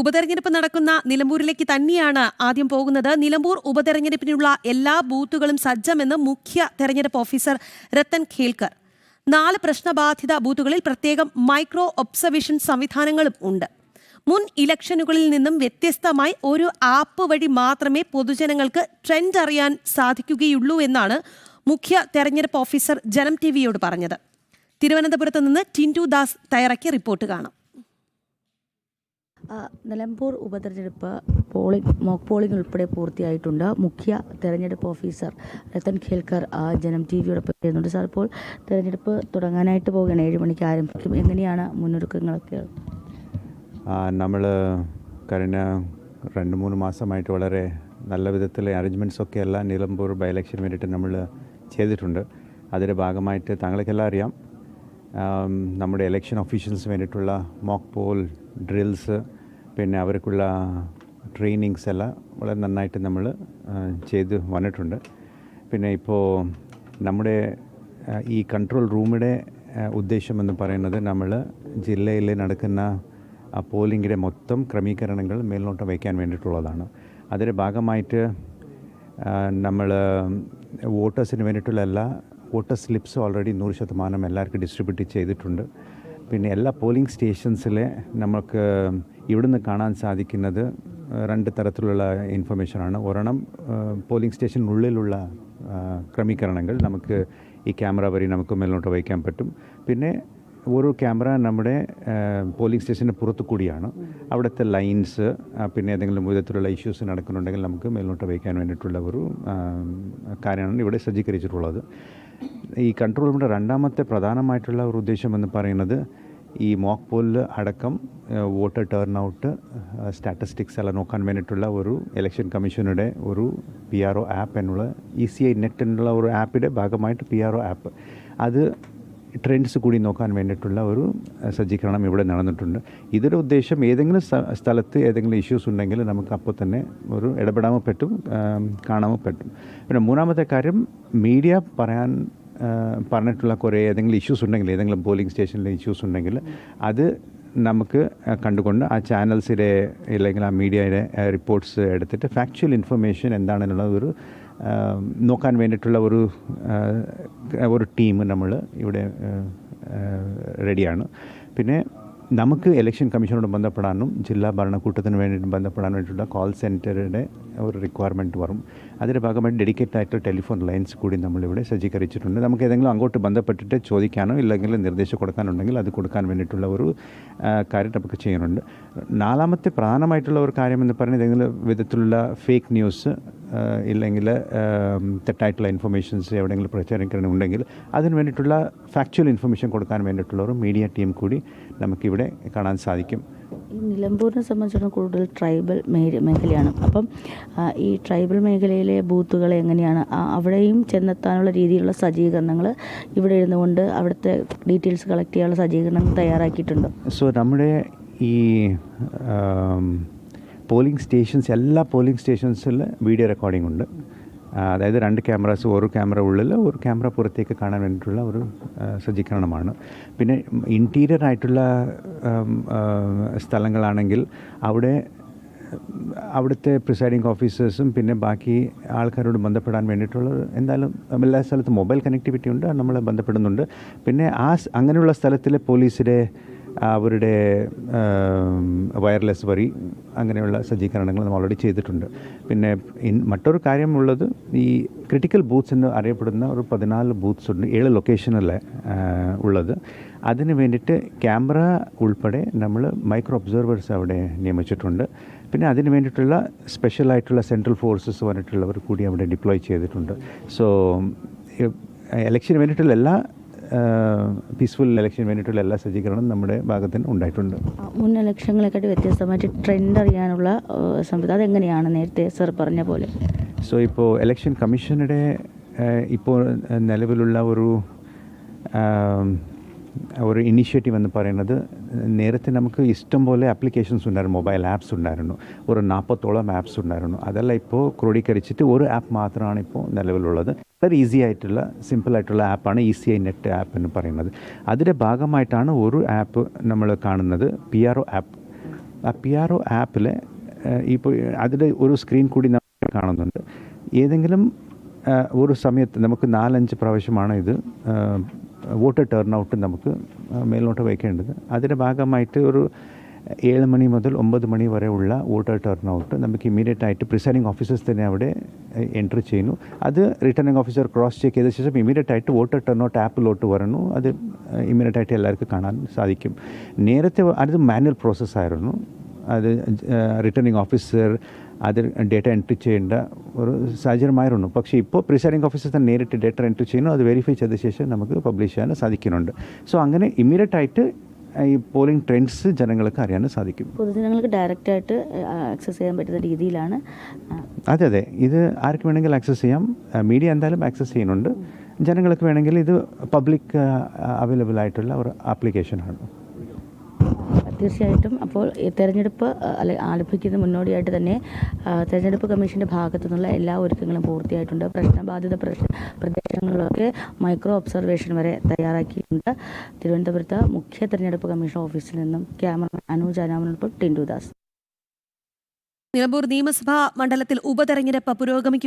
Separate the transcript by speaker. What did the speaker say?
Speaker 1: ഉപതെരഞ്ഞെടുപ്പ് നടക്കുന്ന നിലമ്പൂരിലേക്ക് തന്നെയാണ് ആദ്യം പോകുന്നത്. നിലമ്പൂർ ഉപതെരഞ്ഞെടുപ്പിനുള്ള എല്ലാ ബൂത്തുകളും സജ്ജമെന്ന് മുഖ്യ തെരഞ്ഞെടുപ്പ് ഓഫീസർ രത്തൻ ഖേൽക്കർ നാല് പ്രശ്നബാധിത ബൂത്തുകളിൽ പ്രത്യേകം മൈക്രോ ഒബ്സർവേഷൻ സംവിധാനങ്ങളും ഉണ്ട്. മുൻ ഇലക്ഷനുകളിൽ നിന്നും വ്യത്യസ്തമായി ഒരു ആപ്പ് വഴി മാത്രമേ പൊതുജനങ്ങൾക്ക് ട്രെൻഡ് അറിയാൻ സാധിക്കുകയുള്ളൂ എന്നാണ് മുഖ്യ തെരഞ്ഞെടുപ്പ് ഓഫീസർ ജനം ടി വിയോട് പറഞ്ഞത്. തിരുവനന്തപുരത്ത് നിന്ന് ടിന്റു ദാസ് തയ്യാറാക്കിയ റിപ്പോർട്ട് കാണാം.
Speaker 2: നിലമ്പൂർ ഉപതെരഞ്ഞെടുപ്പ് പോളിംഗ് മോക്ക് പോളിംഗ് ഉൾപ്പെടെ പൂർത്തിയായിട്ടുണ്ട്. മുഖ്യ തെരഞ്ഞെടുപ്പ് ഓഫീസർ രത്തൻ ഖേൽക്കർ ജനം ടി വിയോടൊപ്പം ചെയ്യുന്നുണ്ട് സാർ ഇപ്പോൾ തെരഞ്ഞെടുപ്പ് തുടങ്ങാനായിട്ട് പോവുകയാണ്. ഏഴ് മണിക്ക് ആരംഭിക്കും. എങ്ങനെയാണ് മുന്നൊരുക്കങ്ങളൊക്കെ?
Speaker 3: നമ്മൾ കഴിഞ്ഞ രണ്ട് മൂന്ന് മാസമായിട്ട് വളരെ നല്ല വിധത്തിലെ അറേഞ്ച്മെന്റ്സ് ഒക്കെ എല്ലാം നിലമ്പൂർ ബൈ ഇലക്ഷന് വേണ്ടിയിട്ട് നമ്മൾ ചെയ്തിട്ടുണ്ട്. അതിന്റെ ഭാഗമായിട്ട് താങ്കൾക്കെല്ലാം അറിയാം. നമ്മുടെ ഇലക്ഷൻ ഒഫീഷ്യൽസ് വേണ്ടിയിട്ടുള്ള മോക്ക് പോൾ ഡ്രിൽസ് പിന്നെ അവർക്കുള്ള ട്രെയിനിങ്സ് എല്ലാം വളരെ നന്നായിട്ട് നമ്മൾ ചെയ്ത് വന്നിട്ടുണ്ട്. പിന്നെ ഇപ്പോൾ നമ്മുടെ ഈ കൺട്രോൾ റൂമിന്റെ ഉദ്ദേശമെന്ന് പറയുന്നത് നമ്മൾ ജില്ലയിൽ നടക്കുന്ന ആ പോളിങ്ങിന്റെ മൊത്തം ക്രമീകരണങ്ങൾ മേൽനോട്ടം വയ്ക്കാൻ വേണ്ടിയിട്ടുള്ളതാണ്. അതിന്റെ ഭാഗമായിട്ട് നമ്മൾ വോട്ടേഴ്സിന് വേണ്ടിയിട്ടുള്ള എല്ലാ വോട്ടർ സ്ലിപ്സ് ഓൾറെഡി നൂറ് ശതമാനം എല്ലാവർക്കും ഡിസ്ട്രിബ്യൂട്ട് ചെയ്തിട്ടുണ്ട്. പിന്നെ എല്ലാ പോളിംഗ് സ്റ്റേഷൻസിലെ നമുക്ക് ഇവിടുന്ന് കാണാൻ സാധിക്കുന്നത് രണ്ട് തരത്തിലുള്ള ഇൻഫർമേഷനാണ് ഒരെണ്ണം പോളിംഗ് സ്റ്റേഷനുള്ളിലുള്ള ക്രമീകരണങ്ങൾ. നമുക്ക് ഈ ക്യാമറ വഴി നമുക്ക് മേലോട്ട് വയ്ക്കാൻ പറ്റും. പിന്നെ ഓരോ ക്യാമറ നമ്മുടെ പോളിംഗ് സ്റ്റേഷന്റെ പുറത്തു കൂടിയാണ്. അവിടുത്തെ ലൈൻസ് പിന്നെ ഏതെങ്കിലും വിധത്തിലുള്ള ഇഷ്യൂസ് നടക്കുന്നുണ്ടെങ്കിൽ നമുക്ക് മേലോട്ട് വയ്ക്കാൻ വേണ്ടിയിട്ടുള്ള ഒരു കാര്യമാണ് ഇവിടെ സജ്ജീകരിച്ചിട്ടുള്ളത്. ഈ കൺട്രോൾ റൂമിന്റെ രണ്ടാമത്തെ പ്രധാനമായിട്ടുള്ള ഒരു ഉദ്ദേശം എന്ന് പറയുന്നത് ഈ മോക്ക് പോളിൽ അടക്കം വോട്ടർ ടേൺ ഔട്ട് സ്റ്റാറ്റിസ്റ്റിക്സ് എല്ലാം നോക്കാൻ വേണ്ടിയിട്ടുള്ള ഒരു ഇലക്ഷൻ കമ്മീഷനുടെ ഒരു പി ആർ ഒ ആപ്പ് എന്നുള്ള ഇ സി ഐ നെറ്റ് എന്നുള്ള ഒരു ആപ്പിന്റെ ഭാഗമായിട്ട് പി ആർ ഒ ആപ്പ് അത് ട്രെൻഡ്സ് കൂടി നോക്കാൻ വേണ്ടിയിട്ടുള്ള ഒരു സജ്ജീകരണം ഇവിടെ നടന്നിട്ടുണ്ട്. ഇതിന്റെ ഉദ്ദേശം ഏതെങ്കിലും സ്ഥലത്ത് ഏതെങ്കിലും ഇഷ്യൂസ് ഉണ്ടെങ്കിൽ നമുക്ക് അപ്പോൾ തന്നെ ഒരു ഇടപെടാമോ പറ്റും കാണാമോ പറ്റും. പിന്നെ മൂന്നാമത്തെ കാര്യം മീഡിയ പറയാൻ പറഞ്ഞിട്ടുള്ള കുറേ ഏതെങ്കിലും ഇഷ്യൂസ് ഉണ്ടെങ്കിൽ ഏതെങ്കിലും പോളിംഗ് സ്റ്റേഷനിലെ ഇഷ്യൂസ് ഉണ്ടെങ്കിൽ അത് നമുക്ക് കണ്ടുകൊണ്ട് ആ ചാനൽസിലെ അല്ലെങ്കിൽ ആ മീഡിയയുടെ റിപ്പോർട്ട്സ് എടുത്തിട്ട് ഫാക്ച്വൽ ഇൻഫർമേഷൻ എന്താണെന്നുള്ള ഒരു നോക്കാൻ വേണ്ടിയിട്ടുള്ള ഒരു ഒരു ടീം നമ്മൾ ഇവിടെ റെഡിയാണ് പിന്നെ നമുക്ക് ഇലക്ഷൻ കമ്മീഷനോട് ബന്ധപ്പെടാനും ജില്ലാ ഭരണകൂട്ടത്തിന് വേണ്ടിയിട്ട് ബന്ധപ്പെടാൻ വേണ്ടിയിട്ടുള്ള കോൾ സെന്ററുടെ ഒരു റിക്വയർമെന്റ് വരും. അതിന്റെ ഭാഗമായിട്ട് ഡെഡിക്കേറ്റ് ആയിട്ട് ടെലിഫോൺ ലൈൻസ് കൂടി നമ്മളിവിടെ സജ്ജീകരിച്ചിട്ടുണ്ട്. നമുക്ക് ഏതെങ്കിലും അങ്ങോട്ട് ബന്ധപ്പെട്ടിട്ട് ചോദിക്കാനോ ഇല്ലെങ്കിൽ നിർദ്ദേശം കൊടുക്കാനുണ്ടെങ്കിൽ അത് കൊടുക്കാൻ വേണ്ടിയിട്ടുള്ള ഒരു കാര്യം നമുക്ക് ചെയ്യുന്നുണ്ട്. നാലാമത്തെ പ്രധാനമായിട്ടുള്ള ഒരു കാര്യം എന്ന് പറയുന്നത് ഏതെങ്കിലും വിധത്തിലുള്ള ഫേക്ക് ന്യൂസ് ഇല്ലെങ്കിൽ തെറ്റായിട്ടുള്ള ഇൻഫർമേഷൻസ് എവിടെയെങ്കിലും പ്രചരിക്കണം ഉണ്ടെങ്കിൽ അതിന് വേണ്ടിയിട്ടുള്ള ഫാക്ച്വൽ ഇൻഫർമേഷൻ കൊടുക്കാൻ വേണ്ടിയിട്ടുള്ള ഒരു മീഡിയ ടീം കൂടി നമുക്കിവിടെ കാണാൻ സാധിക്കും.
Speaker 2: ഈ നിലമ്പൂരിനെ സംബന്ധിച്ചിടത്തോളം കൂടുതൽ ട്രൈബൽ മേഖലയാണ്. അപ്പം ഈ ട്രൈബൽ മേഖലയിലെ ബൂത്തുകൾ എങ്ങനെയാണ് അവിടെയും ചെന്നെത്താനുള്ള രീതിയിലുള്ള സജ്ജീകരണങ്ങൾ ഇവിടെ ഇരുന്നുകൊണ്ട് അവിടുത്തെ ഡീറ്റെയിൽസ് കളക്ട് ചെയ്യാനുള്ള സജ്ജീകരണങ്ങൾ തയ്യാറാക്കിയിട്ടുണ്ട്.
Speaker 3: സോ നമ്മുടെ ഈ പോളിംഗ് സ്റ്റേഷൻസ് എല്ലാ പോളിംഗ് സ്റ്റേഷൻസിൽ വീഡിയോ റെക്കോർഡിംഗ് ഉണ്ട്. അതായത് രണ്ട് ക്യാമറാസ് ഒരു ക്യാമറ ഉള്ളിൽ ഒരു ക്യാമറ പുറത്തേക്ക് കാണാൻ വേണ്ടിയിട്ടുള്ള ഒരു സജ്ജീകരണമാണ്. പിന്നെ ഇന്റീരിയർ ആയിട്ടുള്ള സ്ഥലങ്ങളാണെങ്കിൽ അവിടെ അവിടുത്തെ പ്രിസൈഡിങ് ഓഫീസേഴ്സും പിന്നെ ബാക്കി ആൾക്കാരോട് ബന്ധപ്പെടാൻ വേണ്ടിയിട്ടുള്ള എന്തായാലും എല്ലാ സ്ഥലത്തും മൊബൈൽ കണക്ടിവിറ്റി ഉണ്ട് നമ്മളെ ബന്ധപ്പെടുന്നുണ്ട്. പിന്നെ ആ അങ്ങനെയുള്ള സ്ഥലത്തിലെ പോലീസിലെ അവരുടെ വയർലെസ് വഴി അങ്ങനെയുള്ള സജ്ജീകരണങ്ങൾ നമ്മൾ ഓൾറെഡി ചെയ്തിട്ടുണ്ട്. പിന്നെ മറ്റൊരു കാര്യമുള്ളത് ഈ ക്രിട്ടിക്കൽ ബൂത്ത്സ് എന്ന് അറിയപ്പെടുന്ന ഒരു പതിനാല് ബൂത്ത്സ് ഉണ്ട്. ഏഴ് ലൊക്കേഷനിൽ ഉള്ളത്. അതിന് വേണ്ടിയിട്ട് ക്യാമറ ഉൾപ്പെടെ നമ്മൾ മൈക്രോ ഒബ്സർവേഴ്സ് അവിടെ നിയമിച്ചിട്ടുണ്ട്. പിന്നെ അതിന് വേണ്ടിയിട്ടുള്ള സ്പെഷ്യലായിട്ടുള്ള സെൻട്രൽ ഫോഴ്സസ് പറഞ്ഞിട്ടുള്ളവർ കൂടി അവിടെ ഡിപ്ലോയ് ചെയ്തിട്ടുണ്ട്. സോ എലക്ഷന് വേണ്ടിയിട്ടുള്ള എല്ലാ പീസ്ഫുൾ ഇലക്ഷൻ വേണ്ടിയിട്ടുള്ള എല്ലാ സജ്ജീകരണവും നമ്മുടെ ഭാഗത്ത് നിന്ന് ഉണ്ടായിട്ടുണ്ട്
Speaker 2: മുൻ ഇലക്ഷങ്ങളെക്കാട്ടി വ്യത്യസ്തമായിട്ട് ട്രെൻഡ് അറിയാനുള്ള സംവിധാനം അതെങ്ങനെയാണ് നേരത്തെ സർ പറഞ്ഞ പോലെ?
Speaker 3: സോ ഇപ്പോൾ ഇലക്ഷൻ കമ്മീഷനുടെ ഇപ്പോൾ നിലവിലുള്ള ഒരു ഒരു ഇനിഷ്യേറ്റീവ് എന്ന് പറയുന്നത് നേരത്തെ നമുക്ക് ഇഷ്ടം പോലെ ആപ്ലിക്കേഷൻസ് ഉണ്ടായിരുന്നു മൊബൈൽ ആപ്സ് ഉണ്ടായിരുന്നു ഒരു നാൽപ്പത്തോളം ആപ്സ് ഉണ്ടായിരുന്നു. അതെല്ലാം ഇപ്പോൾ ക്രോഡീകരിച്ചിട്ട് ഒരു ആപ്പ് മാത്രമാണ് ഇപ്പോൾ നിലവിലുള്ളത്. വളരെ ഈസി ആയിട്ടുള്ള സിമ്പിളായിട്ടുള്ള ആപ്പാണ് E C I net app എന്ന് പറയുന്നത്. അതിന്റെ ഭാഗമായിട്ടാണ് ഒരു ആപ്പ് നമ്മൾ കാണുന്നത് പി ആർ ഒ ആപ്പ് ആ പി ആർ ഒ ആപ്പിൽ ഇപ്പോൾ അതിൽ ഒരു സ്ക്രീൻ കൂടി നമ്മൾ കാണുന്നുണ്ട്. ഏതെങ്കിലും ഒരു സമയത്ത് നമുക്ക് നാലഞ്ച് പ്രാവശ്യമാണ് ഇത് വോട്ട് ടേൺ ഔട്ട് നമുക്ക് മേലോട്ട് വയ്ക്കേണ്ടത്. അതിന്റെ ഭാഗമായിട്ട് ഒരു ഏഴ് മണി മുതൽ ഒമ്പത് മണി വരെ ഉള്ള വോട്ടർ ടേൺ ഔട്ട് നമുക്ക് ഇമീഡിയറ്റ് ആയിട്ട് പ്രിസൈഡിംഗ് ഓഫീസേഴ്സ് തന്നെ അവിടെ എൻട്രി ചെയ്യുന്നു. അത് റിട്ടേണിംഗ് ഓഫീസർ ക്രോസ് ചെക്ക് ചെയ്ത ശേഷം ഇമീഡിയറ്റ് ആയിട്ട് വോട്ടർ ടേൺ ഔട്ട് ആപ്പിലോട്ട് വരണു. അത് ഇമീഡിയറ്റ് ആയിട്ട് എല്ലാവർക്കും കാണാൻ സാധിക്കും. നേരത്തെ അത് മാനുവൽ പ്രോസസ്സായിരുന്നു അത് റിട്ടേണിംഗ് ഓഫീസർ അത് ഡേറ്റ എൻട്രി ചെയ്യേണ്ട ഒരു സാഹചര്യമായിരുന്നു. പക്ഷേ ഇപ്പോൾ പ്രിസൈഡിംഗ് ഓഫീസർ തന്നെ നേരിട്ട് ഡേറ്റ എൻട്രി ചെയ്യുന്നു. അത് വെരിഫൈ ചെയ്ത ശേഷം നമുക്ക് പബ്ലിഷ് ചെയ്യാൻ സാധിക്കുന്നുണ്ട്. സോ അങ്ങനെ ഇമ്മീഡിയറ്റ് ആയിട്ട് ഈ പോളിംഗ് ട്രെൻഡ്സ് ജനങ്ങൾക്ക് അറിയാൻ സാധിക്കും.
Speaker 2: പൊതുജനങ്ങൾക്ക് ഡയറക്റ്റ് ആയിട്ട് ആക്സസ് ചെയ്യാൻ പറ്റുന്ന രീതിയിലാണ്.
Speaker 3: അതെ അതെ. ഇത് ആർക്ക് വേണമെങ്കിലും ആക്സസ് ചെയ്യാം. മീഡിയ എന്തായാലും ആക്സസ് ചെയ്യുന്നുണ്ട്. ജനങ്ങൾക്ക് വേണമെങ്കിൽ ഇത് പബ്ലിക് അവൈലബിൾ ആയിട്ടുള്ള ഒരു ആപ്ലിക്കേഷനാണ്
Speaker 2: തീർച്ചയായിട്ടും അപ്പോൾ തെരഞ്ഞെടുപ്പ് അല്ലെ ആലപിക്കുന്നതിന് മുന്നോടിയായിട്ട് തന്നെ തെരഞ്ഞെടുപ്പ് കമ്മീഷന്റെ ഭാഗത്തു നിന്നുള്ള എല്ലാ ഒരുക്കങ്ങളും പൂർത്തിയായിട്ടുണ്ട്. പ്രശ്നബാധിത പ്രദേശ പ്രദേശങ്ങളിലൊക്കെ മൈക്രോ ഒബ്സർവേഷൻ വരെ തയ്യാറാക്കിയിട്ടുണ്ട്. തിരുവനന്തപുരത്ത് മുഖ്യ തെരഞ്ഞെടുപ്പ് കമ്മീഷൻ ഓഫീസിൽ നിന്നും ക്യാമറ അനുജ് അനാമനൊപ്പം ടിൻഡു ദാസ്.
Speaker 1: നിലമ്പൂർ നിയമസഭാ മണ്ഡലത്തിൽ ഉപതെരഞ്ഞെടുപ്പ് പുരോഗമിക്കുക